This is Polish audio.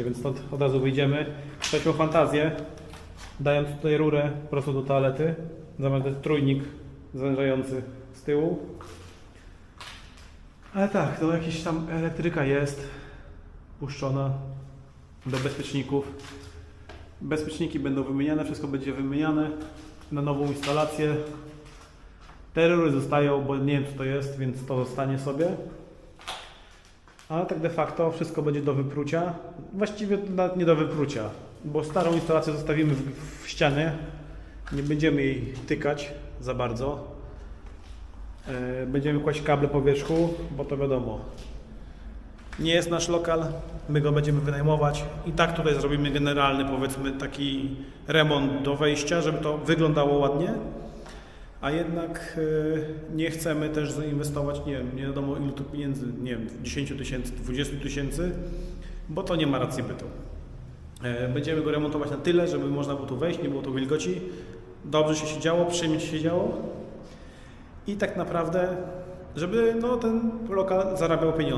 właśnie, więc stąd od razu wyjdziemy. Trzecią fantazję, dając tutaj rurę prosto do toalety, zamiast trójnik zwężający z tyłu. Ale tak, to jakaś tam elektryka jest puszczona do bezpieczników. Bezpieczniki będą wymieniane, wszystko będzie wymieniane na nową instalację. Te rury zostają, bo nie wiem co to jest, więc to zostanie sobie. Ale tak de facto wszystko będzie do wyprucia. Właściwie nawet nie do wyprucia, bo starą instalację zostawimy w, w ścianie. Nie będziemy jej tykać za bardzo. E, Będziemy kłaść kable po wierzchu, bo to wiadomo. Nie jest nasz lokal, my go będziemy wynajmować i tak tutaj zrobimy generalny, powiedzmy, taki remont do wejścia, żeby to wyglądało ładnie. A jednak e, nie chcemy też zainwestować, nie wiem, nie wiadomo ilu tu pieniędzy, nie wiem, 10 tysięcy, 20 tysięcy, bo to nie ma racji bytu. E, Będziemy go remontować na tyle, żeby można było tu wejść, nie było tu wilgoci, dobrze się siedziało, przyjemnie się siedziało i tak naprawdę, żeby no, ten lokal zarabiał pieniądze.